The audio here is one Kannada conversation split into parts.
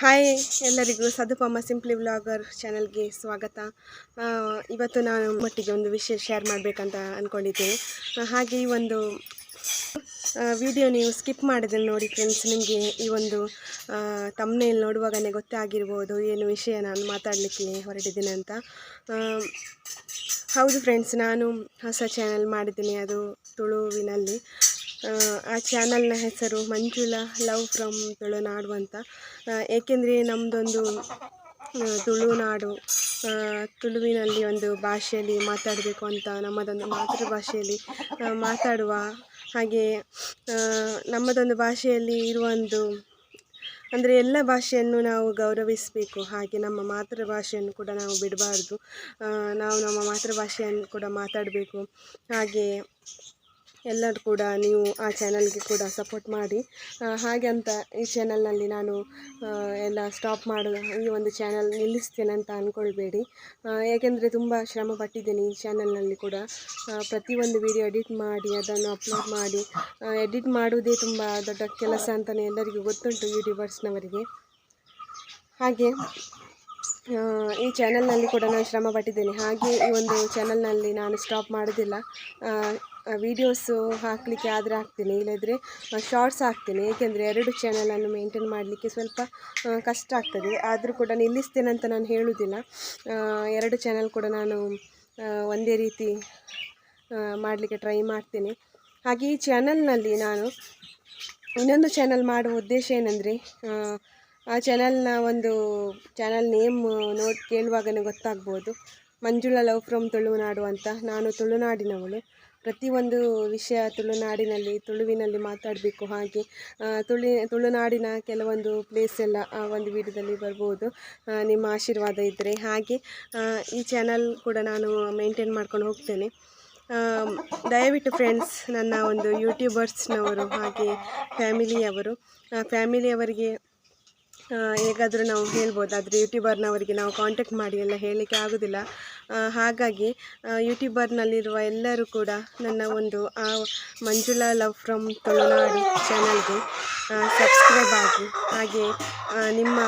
ಹಾಯ್ ಎಲ್ಲರಿಗೂ ಸದುಪಮ್ಮ ಸಿಂಪ್ಲಿ ವ್ಲಾಗರ್ ಚಾನಲ್ಗೆ ಸ್ವಾಗತ. ಇವತ್ತು ನಾನು ಮಟ್ಟಿಗೆ ಒಂದು ವಿಷಯ ಶೇರ್ ಮಾಡಬೇಕಂತ ಅಂದ್ಕೊಂಡಿದ್ದೀನಿ ಹಾಗೆ ಈ ಒಂದು ವಿಡಿಯೋ ನೀವು ಸ್ಕಿಪ್ ಮಾಡಿದ್ರೆ ನೋಡಿ ಫ್ರೆಂಡ್ಸ್ ನಿಮಗೆ ಈ ಒಂದು ತಮ್ಮನೇಲಿ ನೋಡುವಾಗಲೇ ಗೊತ್ತಾಗಿರ್ಬೋದು ಏನು ವಿಷಯ ನಾನು ಮಾತಾಡಲಿಕ್ಕೆ ಹೊರಟಿದ್ದೀನಿ ಅಂತ. ಹೌದು ಫ್ರೆಂಡ್ಸ್ ನಾನು ಹೊಸ ಚಾನಲ್ ಮಾಡಿದ್ದೀನಿ, ಅದು ತುಳುವಿನಲ್ಲಿ. ಆ, ಚಾನಲ್ನ ಹೆಸರು ಮಂಜುಳಾ ಲವ್ ಫ್ರಮ್ ತುಳುನಾಡು ಅಂತ. ಏಕೆಂದರೆ ನಮ್ಮದೊಂದು ತುಳುನಾಡು ತುಳುವಿನಲ್ಲಿ ಒಂದು ಭಾಷೆಯಲ್ಲಿ ಮಾತಾಡಬೇಕು ಅಂತ ನಮ್ಮದೊಂದು ಮಾತೃಭಾಷೆಯಲ್ಲಿ ಮಾತಾಡುವ ಹಾಗೆ ನಮ್ಮದೊಂದು ಭಾಷೆಯಲ್ಲಿ ಇರುವ ಒಂದು ಅಂದರೆ ಎಲ್ಲ ಭಾಷೆಯನ್ನು ನಾವು ಗೌರವಿಸಬೇಕು. ಹಾಗೆ ನಮ್ಮ ಮಾತೃಭಾಷೆಯನ್ನು ಕೂಡ ನಾವು ಬಿಡಬಾರ್ದು. ನಾವು ನಮ್ಮ ಮಾತೃಭಾಷೆಯನ್ನು ಕೂಡ ಮಾತಾಡಬೇಕು. ಹಾಗೆ ಎಲ್ಲರೂ ಕೂಡ ನೀವು ಆ ಚಾನಲ್ಗೆ ಕೂಡ ಸಪೋರ್ಟ್ ಮಾಡಿ. ಹಾಗೆ ಅಂತ ಈ ಚಾನಲ್ನಲ್ಲಿ ನಾನು ಎಲ್ಲ ಸ್ಟಾಪ್ ಮಾಡಿ, ಈ ಒಂದು ಚಾನಲ್ ನಿಲ್ಲಿಸ್ತೇನೆ ಅಂತ ಅಂದ್ಕೊಳ್ಬೇಡಿ ಏಕೆಂದರೆ ತುಂಬ ಶ್ರಮ ಪಟ್ಟಿದ್ದೇನೆ ಈ ಚಾನಲ್ನಲ್ಲಿ ಕೂಡ. ಪ್ರತಿಯೊಂದು ವಿಡಿಯೋ ಎಡಿಟ್ ಮಾಡಿ, ಅದನ್ನು ಅಪ್ಲೋಡ್ ಮಾಡಿ ಎಡಿಟ್ ಮಾಡುವುದೇ ತುಂಬ ದೊಡ್ಡ ಕೆಲಸ ಅಂತಲೇ ಎಲ್ಲರಿಗೂ ಗೊತ್ತುಂಟು ಯೂಟ್ಯೂಬರ್ಸ್ನವರಿಗೆ ಹಾಗೆ ಈ ಚಾನಲ್ನಲ್ಲಿ ಕೂಡ ನಾನು ಶ್ರಮ ಪಟ್ಟಿದ್ದೇನೆ. ಹಾಗೆ ಈ ಒಂದು ಚಾನಲ್ನಲ್ಲಿ ನಾನು ಸ್ಟಾಪ್ ಮಾಡೋದಿಲ್ಲ. ವೀಡಿಯೋಸು ಹಾಕಲಿಕ್ಕೆ ಆದರೆ ಹಾಕ್ತೀನಿ. ಇಲ್ಲದ್ರೆ ಶಾರ್ಟ್ಸ್ ಹಾಕ್ತೀನಿ. ಏಕೆಂದರೆ ಎರಡು ಚಾನಲನ್ನು ಮೇಂಟೈನ್ ಮಾಡಲಿಕ್ಕೆ ಸ್ವಲ್ಪ ಕಷ್ಟ ಆಗ್ತದೆ. ಆದರೂ ಕೂಡ ನಿಲ್ಲಿಸ್ತೇನೆ ಅಂತ ನಾನು ಹೇಳುವುದಿಲ್ಲ ಎರಡು ಚಾನಲ್ ಕೂಡ ನಾನು ಒಂದೇ ರೀತಿ ಮಾಡಲಿಕ್ಕೆ ಟ್ರೈ ಮಾಡ್ತೀನಿ. ಹಾಗೆ ಈ ಚಾನಲ್ನಲ್ಲಿ ನಾನು ಇನ್ನೊಂದು ಚಾನಲ್ ಮಾಡುವ ಉದ್ದೇಶ ಏನಂದರೆ ಆ ಚಾನಲ್ನ ಒಂದು ಚಾನಲ್ ನೇಮ್ ನೋಡಿ ಕೇಳುವಾಗಲೇ ಗೊತ್ತಾಗ್ಬೋದು. ಮಂಜುಳಾ ಲವ್ ಫ್ರಮ್ ತುಳುನಾಡು ಅಂತ. ನಾನು ತುಳುನಾಡಿನವಳು. ಪ್ರತಿಯೊಂದು ವಿಷಯ ತುಳುನಾಡಿನಲ್ಲಿ, ತುಳುವಿನಲ್ಲಿ ಮಾತಾಡಬೇಕು ಹಾಗೆ. ತುಳಿ, ತುಳುನಾಡಿನ ಕೆಲವೊಂದು ಪ್ಲೇಸ್ ಎಲ್ಲ ಆ ಒಂದು ವಿಡಿಯೋದಲ್ಲಿ ಬರ್ಬೋದು. ನಿಮ್ಮ ಆಶೀರ್ವಾದ ಇದ್ದರೆ ಹಾಗೆ ಈ ಚಾನಲ್ ಕೂಡ ನಾನು ಮೇಂಟೈನ್ ಮಾಡ್ಕೊಂಡು ಹೋಗ್ತೇನೆ. ದಯವಿಟ್ಟು ಫ್ರೆಂಡ್ಸ್ ನನ್ನ ಒಂದು ಯೂಟ್ಯೂಬರ್ಸ್ನವರು ಹಾಗೆ ಫ್ಯಾಮಿಲಿಯವರು ಫ್ಯಾಮಿಲಿಯವರಿಗೆ ಹೇಗಾದರೂ ನಾವು ಹೇಳ್ಬೋದು. ಆದರೆ ಯೂಟ್ಯೂಬರ್ನವರಿಗೆ ನಾವು ಕಾಂಟ್ಯಾಕ್ಟ್ ಮಾಡಿ ಎಲ್ಲ ಹೇಳಲಿಕ್ಕೆ ಆಗೋದಿಲ್ಲ. ಹಾಗಾಗಿ ಯೂಟ್ಯೂಬರ್ನಲ್ಲಿರುವ ಎಲ್ಲರೂ ಕೂಡ ನನ್ನ ಒಂದು, ಆ, ಮಂಜುಳಾ ಲವ್ ಫ್ರಮ್ ತುಳುನಾಡು ಚಾನಲ್ಗೆ ಸಬ್ಸ್ಕ್ರೈಬ್ ಆಗಿ, ಹಾಗೆ ನಿಮ್ಮ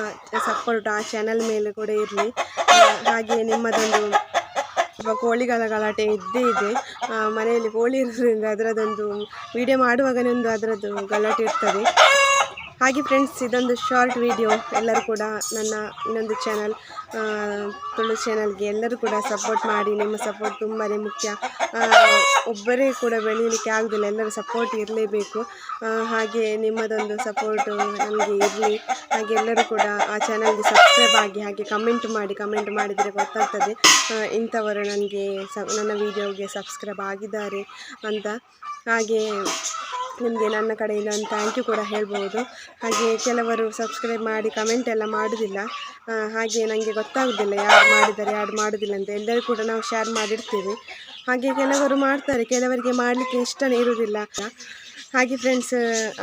ಸಪೋರ್ಟ್ ಆ ಚಾನಲ್ ಮೇಲೆ ಕೂಡ ಇರಲಿ. ಹಾಗೆ ನಿಮ್ಮದೊಂದು ಸ್ವಲ್ಪ ಕೋಳಿಗಳ ಗಲಾಟೆ ಇದ್ದೇ ಇದೆ. ಮನೆಯಲ್ಲಿ ಕೋಳಿ ಇರೋದ್ರಿಂದ ಅದರದೊಂದು ವಿಡಿಯೋ ಮಾಡುವಾಗಲೇ ಒಂದು ಅದರದ್ದು ಗಲಾಟೆ ಇರ್ತದೆ. ಹಾಗೆ ಫ್ರೆಂಡ್ಸ್ ಇದೊಂದು ಶಾರ್ಟ್ ವಿಡಿಯೋ ಎಲ್ಲರೂ ಕೂಡ ನನ್ನ ಇನ್ನೊಂದು ಚಾನಲ್ ತುಳು ಚಾನಲ್ಗೆ ಎಲ್ಲರೂ ಕೂಡ ಸಪೋರ್ಟ್ ಮಾಡಿ. ನಿಮ್ಮ ಸಪೋರ್ಟ್ ತುಂಬಾ ಮುಖ್ಯ. ಒಬ್ಬರೇ ಕೂಡ ಬೆಳೀಲಿಕ್ಕೆ ಆಗೋದಿಲ್ಲ. ಎಲ್ಲರೂ ಸಪೋರ್ಟ್ ಇರಲೇಬೇಕು. ಹಾಗೆ ನಿಮ್ಮದೊಂದು ಸಪೋರ್ಟು ನಮಗೆ ಇರಲಿ. ಹಾಗೆ ಎಲ್ಲರೂ ಕೂಡ ಆ ಚಾನಲ್ಗೆ ಸಬ್ಸ್ಕ್ರೈಬ್ ಆಗಿ, ಹಾಗೆ ಕಮೆಂಟ್ ಮಾಡಿ ಕಮೆಂಟ್ ಮಾಡಿದರೆ ಗೊತ್ತಾಗ್ತದೆ ಇಂಥವರು ನನಗೆ ನನ್ನ ವೀಡಿಯೋಗೆ ಸಬ್ಸ್ಕ್ರೈಬ್ ಆಗಿದ್ದಾರೆ ಅಂತ. ಹಾಗೆ ನಿಮಗೆ ನನ್ನ ಕಡೆಯಿಂದ ಒಂದು ಥ್ಯಾಂಕ್ ಯು ಕೂಡ ಹೇಳ್ಬೋದು. ಹಾಗೆ ಕೆಲವರು ಸಬ್ಸ್ಕ್ರೈಬ್ ಮಾಡಿ ಕಮೆಂಟ್ ಎಲ್ಲ ಮಾಡೋದಿಲ್ಲ. ಹಾಗೆ ನನಗೆ ಗೊತ್ತಾಗೋದಿಲ್ಲ ಯಾರು ಮಾಡಿದ್ದಾರೆ, ಯಾರು ಮಾಡೋದಿಲ್ಲ ಅಂತ. ಎಲ್ಲರೂ ಕೂಡ ನಾವು ಶೇರ್ ಮಾಡಿರ್ತೀವಿ. ಹಾಗೆ ಕೆಲವರು ಮಾಡ್ತಾರೆ, ಕೆಲವರಿಗೆ ಮಾಡಲಿಕ್ಕೆ ಇಷ್ಟನೇ ಇರುವುದಿಲ್ಲ. ಹಾಗೆ ಫ್ರೆಂಡ್ಸ್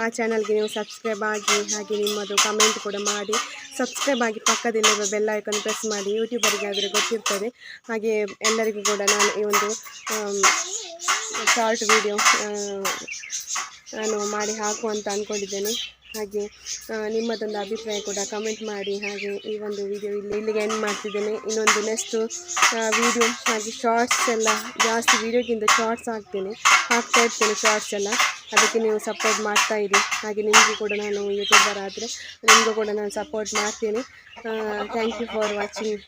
ಆ ಚಾನಲ್ಗೆ ನೀವು ಸಬ್ಸ್ಕ್ರೈಬ್ ಆಗಿ, ಹಾಗೆ ನಿಮ್ಮದು ಕಮೆಂಟ್ ಕೂಡ ಮಾಡಿ. ಸಬ್ಸ್ಕ್ರೈಬ್ ಆಗಿ ಪಕ್ಕದಲ್ಲಿರುವ ಬೆಲ್ ಐಕನ್ ಪ್ರೆಸ್ ಮಾಡಿ. ಯೂಟ್ಯೂಬರಿಗೆ ಆದರೆ ಗೊತ್ತಿರ್ತದೆ. ಹಾಗೆ ಎಲ್ಲರಿಗೂ ಕೂಡ ನಾನು ಈ ಒಂದು ಶಾರ್ಟ್ ವಿಡಿಯೋ ನಾನು ಮಾಡಿ ಹಾಕು ಅಂತ ಅಂದ್ಕೊಂಡಿದ್ದೇನೆ ಹಾಗೆ ನಿಮ್ಮದೊಂದು ಅಭಿಪ್ರಾಯ ಕೂಡ ಕಮೆಂಟ್ ಮಾಡಿ. ಹಾಗೆ ಈ ಒಂದು ವಿಡಿಯೋ ಇಲ್ಲಿ, ಇಲ್ಲಿಗೆ ಎಂಡ್ ಮಾಡ್ತಿದ್ದೇನೆ. ಇನ್ನೊಂದು ನೆಕ್ಸ್ಟು ವಿಡಿಯೋ ಹಾಗೆ ಶಾರ್ಟ್ಸ್ ಎಲ್ಲ, ಜಾಸ್ತಿ ವಿಡಿಯೋಗಿಂತ ಶಾರ್ಟ್ಸ್ ಹಾಕ್ತೇನೆ. ಹಾಕ್ತಾ ಇರ್ತೇನೆ ಶಾರ್ಟ್ಸ್ ಎಲ್ಲ. ಅದಕ್ಕೆ ನೀವು ಸಪೋರ್ಟ್ ಮಾಡ್ತಾ ಇರಿ. ಹಾಗೆ ನಿಮಗೂ ಕೂಡ ನಾನು ಯೂಟ್ಯೂಬರ್ ಆದರೆ ನಿಮಗೂ ಕೂಡ ನಾನು ಸಪೋರ್ಟ್ ಮಾಡ್ತೇನೆ. Thank you for watching